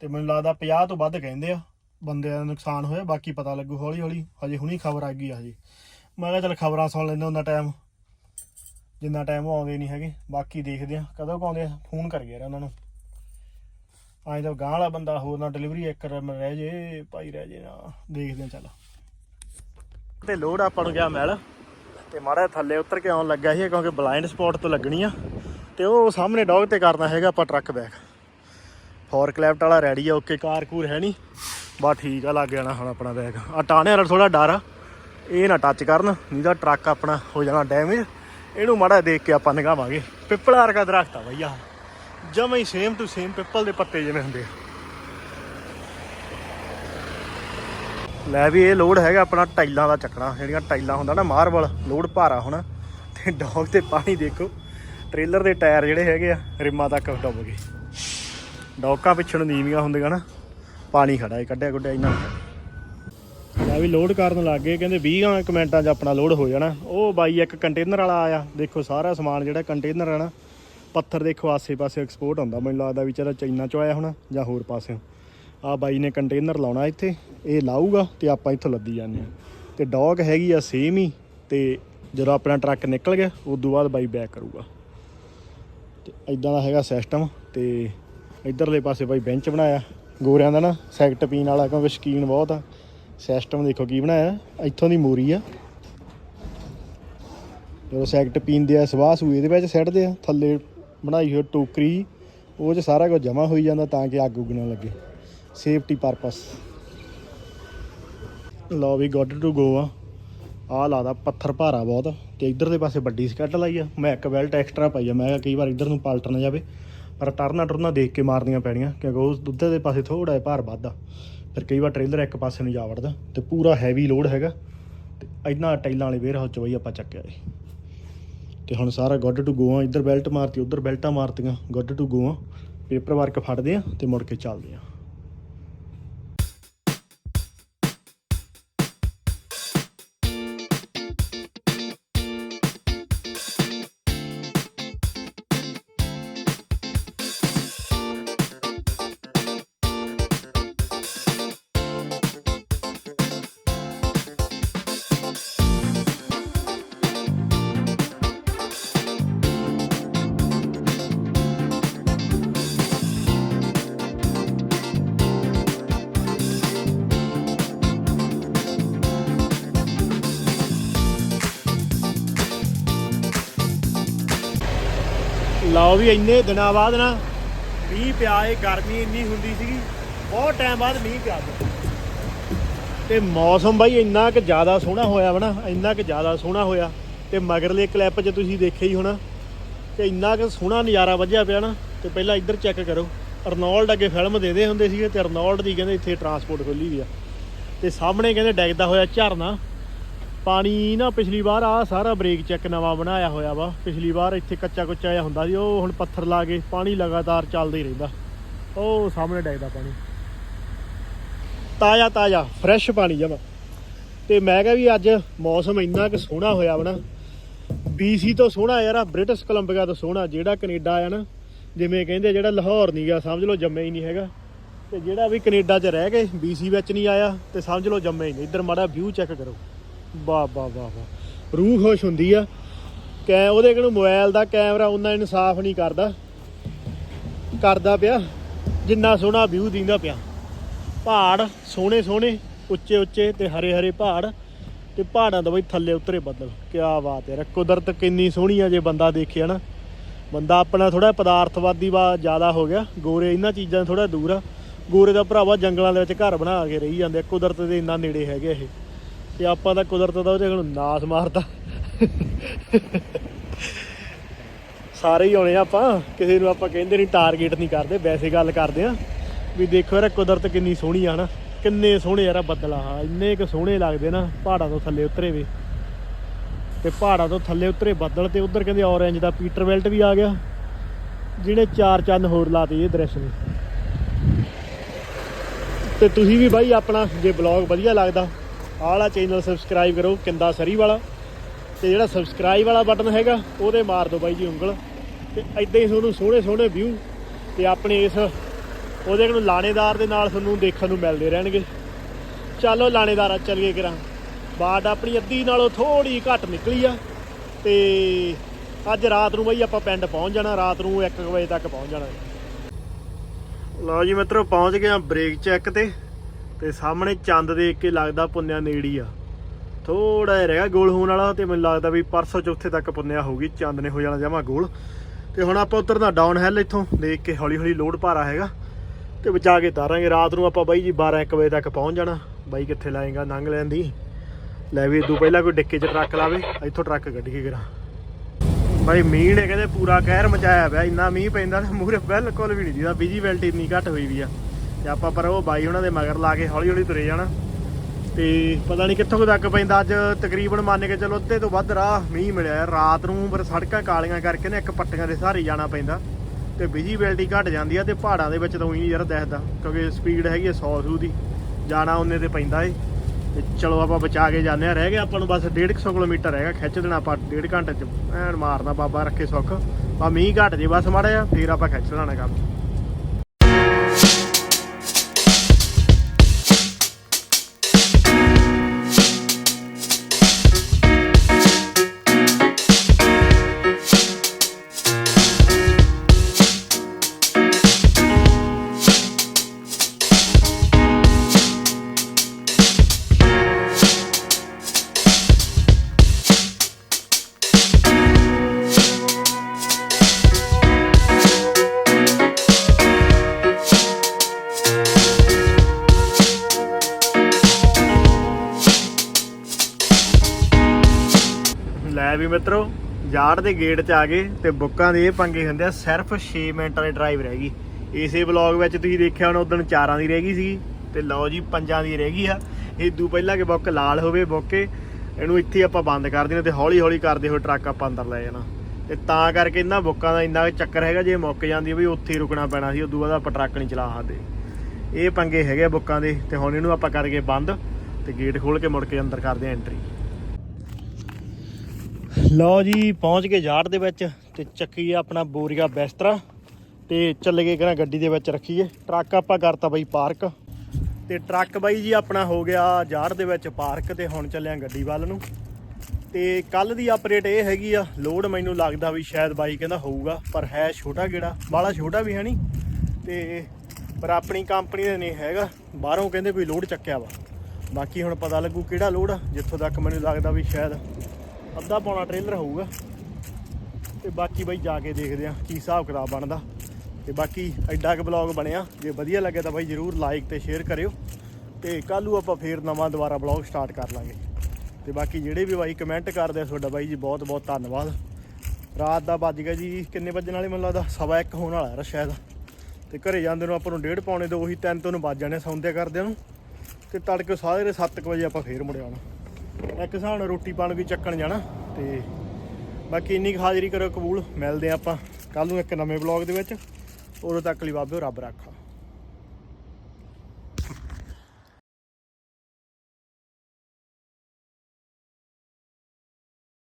ਤੇ ਮੈਨੂੰ ਲੱਗਦਾ 50 ਤੋਂ ਵੱਧ ਕਹਿੰਦੇ ਆ ਬੰਦਿਆਂ ਦਾ ਨੁਕਸਾਨ ਹੋਇਆ ਬਾਕੀ ਪਤਾ ਲੱਗੂ ਹੌਲੀ ਹੌਲੀ ਹਜੇ ਹੁਣੀ ਖਬਰ ਆ ਗਈ ਆ ਹਜੇ। ਮੈਂ ਕਿਹਾ ਚੱਲ ਖਬਰਾਂ ਸੁਣ ਲੈਂਦੇ ਉਹਨਾਂ ਟਾਈਮ ਜਿੰਨਾ ਟਾਈਮ ਉਹ ਆਉਂਦੇ ਨਹੀਂ ਹੈਗੇ, ਬਾਕੀ ਦੇਖਦੇ ਆ, ਕਦੋਂ ਕੁ ਆਉਂਦੇ ਆ ਫੋਨ ਕਰ ਗਿਆ ਉਹਨਾਂ ਨੂੰ। ਆਏ ਤਾਂ ਗਾਂ ਵਾਲਾ ਬੰਦਾ ਹੋਰ ਨਾ ਡਿਲੀਵਰੀ ਇੱਕ ਰਹਿ ਜੇ, ਭਾਈ ਰਹਿ ਜੇ ਨਾ, ਦੇਖਦੇ ਆ ਚੱਲ। ਤੇ ਲੋਡ ਆਪਾਂ ਨੂੰ ਗਿਆ ਮੈਲ ਤੇ ਮਾੜਾ ਥੱਲੇ ਉਤਰ ਕੇ ਆਉਣ ਲੱਗਾ ਸੀ ਕਿਉਂਕਿ ਬਲਾਈਂਡ ਸਪੌਟ ਤੋਂ ਲੱਗਣੀ ਆ, ਤੇ ਉਹ ਸਾਹਮਣੇ ਡੌਗ ਤੇ ਕਰਨਾ ਹੈਗਾ ਆਪਾਂ ਟਰੱਕ ਬੈਕ ਫੋਰ ਕਲੈਪਟ ਵਾਲਾ ਰੈਡੀ ਆ, ਓਕੇ, ਕਾਰ ਕੂਰ ਹੈ ਨਹੀਂ ਬਾ ਠੀਕ ਆ, ਲੱਗ ਜਾਣਾ ਹੁਣ ਆਪਣਾ ਬੈਗ ਆ ਟਾਣੇ ਵਾਲਾ ਥੋੜਾ ਡਰ ਆ, ਇਹ ਨਾ ਟੱਚ ਕਰਨ, ਨਹੀਂ ਤਾਂ ਟਰੱਕ ਆਪਣਾ ਹੋ ਜਾਣਾ ਡੈਮੇਜ ਇਹਨੂੰ ਮਾੜਾ ਦੇਖ ਕੇ ਆਪਾਂ ਨਿਗਾਵਾਂਗੇ। ਪਿੱਪਲ ਵਰਗਾ ਦਰਖਤ ਆ ਬਈ ਆ ਜਮਾ ਹੀ ਸੇਮ ਟੂ ਸੇਮ ਪਿੱਪਲ ਦੇ ਪੱਤੇ ਜਿਵੇਂ ਹੁੰਦੇ ਆ। ਲੈ ਵੀ ਇਹ ਲੋਡ ਹੈਗਾ ਆਪਣਾ ਟਾਈਲਾਂ ਦਾ ਚੱਕਣਾ। ਜਿਹੜੀਆਂ ਟਾਈਲਾਂ ਹੁੰਦਾ ਨਾ ਮਾਰਬਲ ਲੋਡ ਭਾਰਾ ਹੋਣਾ। ਤੇ ਡੌਗ ਤੇ ਪਾਣੀ ਦੇਖੋ। ਟ੍ਰੇਲਰ ਦੇ ਟਾਇਰ ਜਿਹੜੇ ਹੈਗੇ ਆ, ਰਿਮਾਂ ਤੱਕ ਡੁੱਬ ਗਏ। ਡੌਕਾਂ ਪਿੱਛੇ ਨੂੰ ਨੀਵੀਆਂ ਹੁੰਦੀਆਂ ਨਾ। ਪਾਣੀ ਖੜਾ ਹੈ ਕੱਢਿਆ ਗੁੱਡਿਆ ਇਹਨਾਂ ਲੈ ਵੀ ਲੋਡ ਕਰਨ ਲੱਗ ਗਏ ਕਹਿੰਦੇ 20 ਕੁ ਮਿੰਟਾਂ 'ਚ ਆਪਣਾ ਲੋਡ ਹੋ ਜਾਣਾ। ਉਹ ਬਾਈ ਇੱਕ ਕੰਟੇਨਰ ਵਾਲਾ ਆਇਆ। ਦੇਖੋ ਸਾਰਾ ਸਮਾਨ ਜਿਹੜਾ ਕੰਟੇਨਰ ਆ ਨਾ, ਪੱਥਰ ਦੇਖੋ ਆਸੇ-ਪਾਸੇ ਐਕਸਪੋਰਟ ਹੁੰਦਾ। ਮੈਨੂੰ ਲੱਗਦਾ ਵੀ ਚਲੋ ਚਾਈਨਾ ਚੋਂ ਆਇਆ ਹੋਣਾ ਜਾਂ ਹੋਰ ਪਾਸਿਓਂ। ਆ ਬਾਈ ਨੇ ਕੰਟੇਨਰ ਲਾਉਣਾ ਇੱਥੇ, ਇਹ ਲਾਊਗਾ ਤੇ ਆਪਾਂ ਇੱਥੋਂ ਲੱਦੀ ਜਾਂਦੇ ਆ ਤੇ ਡੌਗ ਹੈਗੀ ਆ ਸੇਮ ਹੀ, ਤੇ ਜਦੋਂ ਆਪਣਾ ਟਰੱਕ ਨਿਕਲ ਗਿਆ ਉਸ ਤੋਂ ਬਾਅਦ ਬਾਈ ਬੈਕ ਕਰੂਗਾ। ਤੇ ਇਦਾਂ ਦਾ ਹੈਗਾ ਸਿਸਟਮ ਤੇ ਇਧਰਲੇ ਪਾਸੇ ਬਾਈ ਬੈਂਚ ਬਣਾਇਆ। ਗੋਰਿਆਂ ਦਾ ਨਾ ਸੈਕਟ ਪੀਣ ਵਾਲਾ, ਕਿਉਂਕਿ ਸ਼ਕੀਨ ਬਹੁਤ ਆ। ਸਿਸਟਮ ਦੇਖੋ ਕੀ ਬਣਾਇਆ। ਇੱਥੋਂ ਦੀ ਮੂਰੀ ਆ। ਜਦੋਂ ਸੈਕਟ ਪੀਂਦੇ ਆ, ਸਵਾਹ ਸੂ ਇਹਦੇ ਵਿੱਚ ਸੱਟਦੇ ਆ, ਥੱਲੇ ਬਣਾਈ ਹੋਈ ਟੋਕਰੀ, ਉਹ 'ਚ ਸਾਰਾ ਕੁਝ ਜਮਾ ਹੋਈ ਜਾਂਦਾ ਤਾਂ ਕਿ ਅੱਗ ਉੱਗਣਾ ਲੱਗੇ। ਸੇਫਟੀ ਪਰਪਸ ਲਓ ਵੀ ਗੁੱਡ ਟੂ ਗੋ ਆ। ਆ ਲਾਦਾ ਪੱਥਰ ਭਾਰਾ ਬਹੁਤ, ਤੇ ਇਧਰ ਦੇ ਪਾਸੇ ਵੱਡੀ ਸਕੱਟ ਲਾਈ ਆ। ਮੈਂ ਇੱਕ ਬੈਲਟ ਐਕਸਟਰਾ ਪਾਈ ਆ, ਮੈਂ ਕਿਹਾ ਕਈ ਵਾਰ ਇਧਰ ਨੂੰ ਪਲਟ ਨਾ ਜਾਵੇ, ਪਰ ਟਰਨਾ ਟਰਨਾ ਦੇਖ ਕੇ ਮਾਰਨੀਆਂ ਪੈਣੀਆਂ, ਕਿਉਂਕਿ ਉਹ ਦੁੱਧ ਦੇ ਪਾਸੇ ਥੋੜਾ ਜਿਹਾ ਭਾਰ ਵੱਧਦਾ। ਫਿਰ ਕਈ ਵਾਰ ਟ੍ਰੇਲਰ ਇੱਕ ਪਾਸੇ ਨੂੰ ਜਾ ਵੜਦਾ ਤੇ ਪੂਰਾ ਹੈਵੀ ਲੋਡ ਹੈਗਾ ਤੇ ਇੰਨਾ ਟਾਈਲਾਂ ਵਾਲੇ ਵੇਅਰ ਹਾਊਸ ਚ ਬਈ ਆਪਾਂ ਚੱਕਿਆ ਏ ਤੇ ਹੁਣ ਸਾਰਾ ਗੱਡ ਟੂ ਗੋ ਆ, ਇੱਧਰ ਬੈਲਟ ਮਾਰਤੀ, ਉੱਧਰ ਬੈਲਟਾਂ ਮਾਰਤੀਆਂ ਗੱਡ ਟੂ ਗੋ ਆ। ਪੇਪਰ ਵਰਕ ਫੜਦੇ ਆ ਤੇ ਮੁੜ ਕੇ ਚੱਲਦੇ ਆ। ਵੀ ਇੰਨੇ ਦਿਨਾਂ ਬਾਅਦ ਨਾ ਮੀਂਹ ਪਿਆ ਏ ਗਰਮੀ ਇੰਨੀ ਹੁੰਦੀ ਸੀਗੀ, ਬਹੁਤ ਟਾਈਮ ਬਾਅਦ ਮੀਂਹ ਪਿਆ ਤੇ ਮੌਸਮ ਬਾਈ ਇੰਨਾ ਕਿ ਜ਼ਿਆਦਾ ਸੋਹਣਾ ਹੋਇਆ ਵਾ ਨਾ, ਇੰਨਾ ਕਿ ਜ਼ਿਆਦਾ ਸੋਹਣਾ ਹੋਇਆ। ਤੇ ਮਗਰਲੇ ਕਲਿੱਪ 'ਚ ਤੁਸੀਂ ਦੇਖਿਆ ਹੀ ਹੋਣਾ, ਤੇ ਇੰਨਾ ਕਿ ਸੋਹਣਾ ਨਜ਼ਾਰਾ ਵੱਜਿਆ ਪਿਆ ਨਾ, ਤੇ ਪਹਿਲਾਂ ਇੱਧਰ ਚੈੱਕ ਕਰੋ, ਅਰਨੋਲਡ ਅੱਗੇ ਫਿਲਮ ਦੇਦੇ ਹੁੰਦੇ ਸੀਗੇ, ਤੇ ਅਰਨੋਲਡ ਦੀ ਕਹਿੰਦੇ ਇੱਥੇ ਟਰਾਂਸਪੋਰਟ ਖੋਲੀ ਵੀ ਆ। ਤੇ ਸਾਹਮਣੇ ਕਹਿੰਦੇ ਡੈਗਦਾ ਹੋਇਆ ਝਰਨਾ। ਪਾਣੀ ਨਾ ਪਿਛਲੀ ਵਾਰ ਆ ਸਾਰਾ ਬ੍ਰੇਕ ਚੈੱਕ ਨਵਾਂ ਬਣਾਇਆ ਹੋਇਆ ਵਾ। ਪਿਛਲੀ ਵਾਰ ਇੱਥੇ ਕੱਚਾ ਕੁੱਚਾ ਜਿਹਾ ਹੁੰਦਾ ਸੀ, ਉਹ ਹੁਣ ਪੱਥਰ ਲਾ ਕੇ ਪਾਣੀ ਲਗਾਤਾਰ ਚੱਲਦਾ ਹੀ ਰਹਿੰਦਾ। ਉਹ ਸਾਹਮਣੇ ਡੈਗਦਾ ਪਾਣੀ। ਤਾਜ਼ਾ ਤਾਜ਼ਾ, ਫਰੈਸ਼ ਪਾਣੀ ਜਮਾ। ਤੇ ਮੈਂ ਕਿਹਾ ਵੀ ਅੱਜ ਮੌਸਮ ਇੰਨਾ ਕਿ ਸੋਹਣਾ ਹੋਇਆ ਵਾ ਨਾ। BC ਤੋਂ ਸੋਹਣਾ ਯਾਰ ਆ ਬ੍ਰਿਟਿਸ਼ ਕੋਲੰਬੀਆ ਤੋਂ ਸੋਹਣਾ, ਜਿਹੜਾ ਕੈਨੇਡਾ ਆ ਨਾ। ਜਿਵੇਂ ਕਹਿੰਦੇ ਜਿਹੜਾ ਲਾਹੌਰ ਨਹੀਂ ਗਿਆ, ਸਮਝ ਲਓ ਜੰਮੇ ਹੀ ਨਹੀਂ ਹੈਗਾ। ਤੇ ਜਿਹੜਾ ਵੀ ਕੈਨੇਡਾ 'ਚ ਰਹਿ ਕੇ BC ਵਿੱਚ ਨਹੀਂ ਆਇਆ, ਤੇ ਸਮਝ ਲਓ ਜੰਮੇ ਹੀ ਨਹੀਂ ਇੱਧਰ ਮਾੜਾ ਵਿਊ ਚੈੱਕ ਕਰੋ। ਵਾਹ ਵਾਹ ਵਾਹ ਵਾਹ। ਰੂਹ ਖੁਸ਼ ਹੁੰਦੀ ਆ। ਕੈ ਉਹਦੇ ਕੋਲ ਮੋਬਾਈਲ ਦਾ ਕੈਮਰਾ ਉਹਨਾਂ ਇਨਸਾਫ ਨਹੀਂ ਕਰਦਾ। ਕਰਦਾ ਪਿਆ। ਜਿੰਨਾ ਸੋਹਣਾ ਵਿਊ ਦਿੰਦਾ ਪਿਆ। ਪਹਾੜ ਸੋਹਣੇ ਸੋਹਣੇ ਉੱਚੇ ਉੱਚੇ ਤੇ ਹਰੇ ਹਰੇ ਪਹਾੜ। ਤੇ ਪਹਾੜਾਂ ਦਾ ਬਈ ਥੱਲੇ ਉਤਰੇ ਬੱਦਲ। ਕੀ ਬਾਤ ਹੈ। ਕੁਦਰਤ ਕਿੰਨੀ ਸੋਹਣੀ ਆ ਜੇ ਬੰਦਾ ਦੇਖਿਆ ਨਾ ਬੰਦਾ ਆਪਣਾ ਥੋੜਾ ਪਦਾਰਥਵਾਦੀ ਵਾ ਜ਼ਿਆਦਾ ਹੋ ਗਿਆ। ਗੋਰੇ ਇਹਨਾਂ ਚੀਜ਼ਾਂ ਥੋੜਾ ਦੂਰ ਆ। ਗੋਰੇ ਦਾ ਭਰਾਵਾ ਜੰਗਲਾਂ ਦੇ ਵਿੱਚ ਘਰ ਬਣਾ ਕੇ ਰਹੀ ਜਾਂਦੇ ਆ, ਕੁਦਰਤ ਦੇ ਇੰਨਾ ਨੇੜੇ ਹੈਗੇ ਇਹ। ਤੇ ਆਪਾਂ ਤਾਂ ਕੁਦਰਤ ਦਾ ਉਹਦੇ ਕੋਲ ਨਾਸ ਮਾਰਦਾ ਸਾਰੇ ਹੀ ਆਉਣੇ ਆਪਾਂ। ਕਿਸੇ ਨੂੰ ਆਪਾਂ ਕਹਿੰਦੇ ਨਹੀਂ ਟਾਰਗੇਟ ਨਹੀਂ ਕਰਦੇ, ਵੈਸੇ ਗੱਲ ਕਰਦੇ ਆ। ਵੀ ਦੇਖੋ ਯਾਰ, ਕੁਦਰਤ ਕਿੰਨੀ ਸੋਹਣੀ ਆ ਨਾ। ਕਿੰਨੇ ਸੋਹਣੇ ਯਾਰ ਬੱਦਲ ਆ। ਇੰਨੇ ਕੁ ਸੋਹਣੇ ਲੱਗਦੇ ਨਾ, ਪਹਾੜਾਂ ਤੋਂ ਥੱਲੇ ਉਤਰੇ ਵੇ। ਤੇ ਪਹਾੜਾਂ ਤੋਂ ਥੱਲੇ ਉਤਰੇ ਬੱਦਲ ਤੇ ਉਧਰ ਕਹਿੰਦੇ ਔਰੇਂਜ ਦਾ ਪੀਟਰ ਬੈਲਟ ਵੀ ਆ ਗਿਆ। ਜਿਹਨੇ ਚਾਰ ਚੰਨ ਹੋਰ ਲਾਤੇ ਇਹ ਦ੍ਰਿਸ਼ ਨੂੰ। ਤੇ ਤੁਸੀਂ ਵੀ ਬਾਈ ਆਪਣਾ ਜੇ ਬਲੌਗ ਵਧੀਆ ਲੱਗਦਾ ਆਲਾ ਚੈਨਲ ਸਬਸਕ੍ਰਾਈਬ ਕਰੋ, ਕਿੰਦਾ ਸਰੀ ਵਾਲਾ। ਤੇ ਜਿਹੜਾ ਸਬਸਕ੍ਰਾਈਬ ਵਾਲਾ ਬਟਨ ਹੈਗਾ, ਉਹਦੇ ਮਾਰ ਦਿਓ ਬਾਈ ਜੀ ਉਂਗਲ। ਤੇ ਐਦਾਂ ਹੀ ਤੁਹਾਨੂੰ ਸੋਹਣੇ ਸੋਹਣੇ ਵਿਊ ਤੇ ਆਪਣੇ ਇਸ ਉਹਦੇ ਕੋਲ ਲਾਣੇਦਾਰ ਦੇ ਨਾਲ ਤੁਹਾਨੂੰ ਦੇਖਣ ਨੂੰ ਮਿਲਦੇ ਰਹਿਣਗੇ। ਚਲੋ ਲਾਣੇਦਾਰਾ, ਚੱਲੀਏ ਕਿਰਾਂ ਬਾੜ ਆਪਣੀ ਅੱਧੀ ਨਾਲੋਂ ਥੋੜੀ ਘੱਟ ਨਿਕਲੀ ਆ। ਤੇ ਅੱਜ ਰਾਤ ਨੂੰ ਬਈ ਆਪਾਂ ਪਿੰਡ ਪਹੁੰਚ ਜਾਣਾ, ਰਾਤ ਨੂੰ 1 ਵਜੇ ਤੱਕ ਪਹੁੰਚ ਜਾਣਾ। ਲਓ ਜੀ ਮਿੱਤਰੋ, ਪਹੁੰਚ ਗਏ ਆ ਬ੍ਰੇਕ ਚੈੱਕ ਤੇ। ਤੇ ਸਾਹਮਣੇ ਚੰਦ ਦੇਖ ਕੇ ਲੱਗਦਾ ਪੁੰਨਿਆ ਨੇੜੀ ਆ। ਥੋੜਾ ਜਿਹਾ ਰਹਿ ਗਿਆ ਗੋਲ ਹੋਣ ਵਾਲਾ ਤੇ ਮੈਨੂੰ ਲੱਗਦਾ ਵੀ ਪਰਸੋਂ ਚੌਥੇ ਤੱਕ ਪੁੰਨਿਆ ਹੋਊਗੀ, ਚੰਦ ਨੇ ਹੋ ਜਾਣਾ ਜਮਾ ਗੋਲ। ਤੇ ਹੁਣ ਆਪਾਂ ਉਤਰਨਾ ਡਾਊਨ ਹਿੱਲ ਇੱਥੋਂ, ਦੇਖ ਕੇ ਹੌਲੀ ਹੌਲੀ ਲੋਡ ਭਾਰਾ ਹੈਗਾ। ਤੇ ਬਚਾ ਕੇ ਤਾਰਾਂਗੇ, ਰਾਤ ਨੂੰ ਆਪਾਂ ਬਾਈ ਜੀ 12 1 ਵਜੇ ਤੱਕ ਪਹੁੰਚ ਜਾਣਾ। ਬਾਈ ਕਿੱਥੇ ਲਾਏਗਾ, ਨੰਗ ਲੈਣ ਦੀ। ਲੈ ਵੀ ਇਦੋਂ ਪਹਿਲਾਂ ਕੋਈ ਡਿੱਕੇ 'ਚ ਟਰੱਕ ਲਾਵੇ, ਇੱਥੋਂ ਟਰੱਕ ਕੱਢ ਕੇ ਕਰਾਂ। ਬਾਈ ਮੀਂਹ ਨੇ ਕਹਿੰਦੇ ਪੂਰਾ ਕਹਿਰ ਮਚਾਇਆ ਪਿਆ, ਇੰਨਾ ਮੀਂਹ ਪੈਂਦਾ ਤੇ ਮੂਹਰੇ ਬਿਲਕੁਲ ਵੀ ਨਹੀਂ ਦੀਦਾ ਵਿਜੀਬਿਲਟੀ ਇੰਨੀ ਘੱਟ ਹੋਈ ਵੀ ਆ। ਤੇ ਆਪਾਂ ਪਰ ਉਹ ਬਾਈ ਉਹਨਾਂ ਦੇ ਮਗਰ ਲਾ ਕੇ ਹੌਲੀ ਹੌਲੀ ਤੁਰੇ ਜਾਣਾ। ਤੇ ਪਤਾ ਨਹੀਂ ਕਿੱਥੋਂ ਕੁ ਤੱਕ ਪੈਂਦਾ, ਅੱਜ ਤਕਰੀਬਨ ਮੰਨ ਕੇ ਚਲੋ ਅੱਧੇ ਤੋਂ ਵੱਧ ਰਾਹ ਮੀਂਹ ਮਿਲਿਆ ਰਾਤ ਨੂੰ ਪਰ ਸੜਕਾਂ ਕਾਲੀਆਂ ਕਰਕੇ ਨਾ ਇੱਕ ਪੱਟੀਆਂ ਦੇ ਸਹਾਰੇ ਜਾਣਾ ਪੈਂਦਾ। ਤੇ ਵਿਜੀਬਿਲਟੀ ਘਟ ਜਾਂਦੀ ਆ ਤੇ ਪਹਾੜਾਂ ਦੇ ਵਿੱਚ ਤਾਂ ਉਹੀ ਯਾਰ ਦਿਖਦਾ, ਕਿਉਂਕਿ ਸਪੀਡ ਹੈਗੀ 100 ਸੂ ਦੀ। ਜਾਣਾ ਉਹਨੇ ਤੇ ਪੈਂਦਾ ਏ। ਤੇ ਚਲੋ ਆਪਾਂ ਬਚਾ ਕੇ ਜਾਂਦੇ ਆ। ਰਹਿ ਗਿਆ ਆਪਾਂ ਨੂੰ ਬਸ 150 ਕਿਲੋਮੀਟਰ ਹੈਗਾ ਖਿੱਚ ਦੇਣਾ ਆਪਾਂ 1.5 ਘੰਟੇ ਚ। ਐਨ ਮਾਰਨਾ ਬਾਬਾ, ਰੱਖੇ ਸੁੱਖ। ਆ ਮੀਂਹ ਘਟ ਜੇ ਬਸ ਮਾੜਾ ਜਿਹਾ, ਫੇਰ ਆਪਾਂ ਖਿੱਚ ਲੈਣਾ ਕੰਮ। ਮਿੱਤਰੋ, ਯਾਰਡ ਦੇ ਗੇਟ 'ਚ ਆ ਗਏ ਤੇ ਬੁੱਕਾਂ ਦੇ ਇਹ ਪੰਗੇ ਹੁੰਦੇ ਆ, ਸਿਰਫ 6 ਮਿੰਟਾਂ ਦੀ ਡਰਾਈਵ ਰਹਿ ਗਈ। ਇਸੇ ਵਲੌਗ ਵਿੱਚ ਤੁਸੀਂ ਦੇਖਿਆ ਹੁਣ, ਉਦੋਂ ਚਾਰਾਂ ਦੀ ਰਹਿ ਗਈ ਸੀ ਤੇ ਲਓ ਜੀ, ਪੰਜਾਂ ਦੀ ਰਹਿ ਗਈ ਆ। ਇਹ ਦੂ ਪਹਿਲਾਂ ਕਿ ਬੁੱਕ ਲਾਲ ਹੋਵੇ ਬੁੱਕੇ, ਇਹਨੂੰ ਇੱਥੇ ਆਪਾਂ ਬੰਦ ਕਰ ਦੇਣਾ ਤੇ ਹੌਲੀ ਹੌਲੀ ਕਰਦੇ ਹੋਏ ਟਰੱਕ ਆਪਾਂ ਅੰਦਰ ਲੈ ਜਾਣਾ। ਤੇ ਤਾਂ ਕਰਕੇ ਇਹਨਾਂ ਬੁੱਕਾਂ ਦਾ ਇੰਨਾ ਕੁ ਚੱਕਰ ਹੈਗਾ, ਜੇ ਮੁੱਕ ਜਾਂਦੀ ਵੀ ਉੱਥੇ ਹੀ ਰੁਕਣਾ ਪੈਣਾ ਸੀ, ਉਦੋਂ ਬਾਅਦ ਆਪਾਂ ਟਰੱਕ ਨਹੀਂ ਚਲਾ ਸਕਦੇ। ਇਹ ਪੰਗੇ ਹੈਗੇ ਆ ਬੁੱਕਾਂ ਦੇ ਤੇ ਹੁਣ ਇਹਨੂੰ ਆਪਾਂ ਕਰਕੇ ਬੰਦ ਤੇ ਗੇਟ ਖੋਲ ਕੇ ਮੁੜ ਕੇ ਅੰਦਰ ਕਰਦੇ ਆ ਐਂਟਰੀ ਲਓ ਜੀ, ਪਹੁੰਚ ਗਏ ਜਾੜ ਦੇ ਵਿੱਚ ਤੇ ਚੱਕੀ ਆ ਆਪਣਾ ਬੋਰੀਆ ਬੈਸਤਰਾ ਤੇ ਚੱਲੇ ਗਏ ਕਰਾਂ ਗੱਡੀ ਦੇ ਵਿੱਚ ਰੱਖੀਏ। ਟਰੱਕ ਆਪਾਂ ਕਰਤਾ ਬਈ ਪਾਰਕ। ਤੇ ਟਰੱਕ ਬਾਈ ਜੀ ਆਪਣਾ ਹੋ ਗਿਆ ਜਾੜ ਦੇ ਵਿੱਚ ਪਾਰਕ ਤੇ ਹੁਣ ਚੱਲਿਆ ਗੱਡੀ ਵੱਲ ਨੂੰ। ਤੇ ਕੱਲ ਦੀ ਅਪਡੇਟ ਇਹ ਹੈਗੀ ਆ, ਲੋਡ ਮੈਨੂੰ ਲੱਗਦਾ ਵੀ ਸ਼ਾਇਦ ਬਾਈ ਕਹਿੰਦਾ ਹੋਊਗਾ, ਪਰ ਹੈ ਛੋਟਾ ਗੇੜਾ ਬਾਲਾ ਛੋਟਾ ਵੀ ਹੈ ਨਹੀਂ ਤੇ ਪਰ ਆਪਣੀ ਕੰਪਨੀ ਦਾ ਨਹੀਂ ਹੈਗਾ, ਬਾਹਰੋਂ ਕਹਿੰਦੇ ਕੋਈ ਲੋਡ ਚੱਕਿਆ ਵਾ। ਬਾਕੀ ਹੁਣ ਪਤਾ ਲੱਗੂ ਕਿਹੜਾ ਲੋਡ ਆ, ਜਿੱਥੋਂ ਤੱਕ ਮੈਨੂੰ ਲੱਗਦਾ ਵੀ ਸ਼ਾਇਦ ਅੱਧਾ ਪੌਣਾ ਟ੍ਰੇਲਰ ਹੋਊਗਾ। ਤੇ ਬਾਕੀ ਬਾਈ ਜਾ ਕੇ ਦੇਖਦੇ ਆ ਕੀ ਹਿਸਾਬ ਕਿਤਾਬ ਬਣਦਾ। ਤੇ ਬਾਕੀ ਐਡਾ ਕੁ ਬਲੌਗ ਬਣਿਆ। ਜੇ ਵਧੀਆ ਲੱਗਿਆ ਤਾਂ ਬਾਈ ਜਰੂਰ ਲਾਈਕ ਤੇ ਸ਼ੇਅਰ ਕਰਿਓ। ਤੇ ਕੱਲ੍ਹ ਨੂੰ ਆਪਾਂ ਫੇਰ ਨਵਾਂ ਦੁਬਾਰਾ ਬਲੌਗ ਸਟਾਰਟ ਕਰ ਲਾਂਗੇ। ਤੇ ਬਾਕੀ ਜਿਹੜੇ ਵੀ ਬਾਈ ਕਮੈਂਟ ਕਰਦੇ ਆ ਤੁਹਾਡਾ ਬਾਈ ਜੀ ਬਹੁਤ ਬਹੁਤ ਧੰਨਵਾਦ। ਰਾਤ ਦਾ ਵੱਜ ਗਿਆ ਜੀ ਕਿੰਨੇ ਵੱਜਣ ਵਾਲੇ ਮੈਨੂੰ ਲੱਗਦਾ ਸਵਾ ਇੱਕ ਹੋਣ ਵਾਲਾ ਯਾਰ ਸ਼ਾਇਦ ਤੇ ਘਰੇ ਜਾਂਦੇ ਨੂੰ ਆਪਾਂ ਨੂੰ ਡੇਢ ਪੌਣੇ ਤੋਂ ਉਹੀ ਤਿੰਨ ਤੋਂ ਨੂੰ ਵੱਜ ਜਾਣੇ ਸੌਂਦੇ ਕਰਦਿਆਂ ਨੂੰ। ਤੇ ਤੜਕੇ ਸਾਰੇ 7 ਵਜੇ ਆਪਾਂ ਫੇਰ ਮੁੜ ਆਉਣਾ। ਇੱਕ ਹਿਸਾਬ ਨਾਲ ਰੋਟੀ ਪਾਣ ਵੀ ਚੱਕਣ ਜਾਣਾ ਤੇ ਬਾਕੀ ਇੰਨੀ ਕੁ ਹਾਜ਼ਰੀ ਕਰੋ ਕਬੂਲ, ਮਿਲਦੇ ਆ ਆਪਾਂ ਕੱਲ ਨੂੰ ਇੱਕ ਨਵੇਂ ਬਲੌਗ ਦੇ ਵਿੱਚ। ਉਦੋਂ ਤੱਕ ਲਈ ਬਾਬੇ, ਰੱਬ ਰੱਖਾ।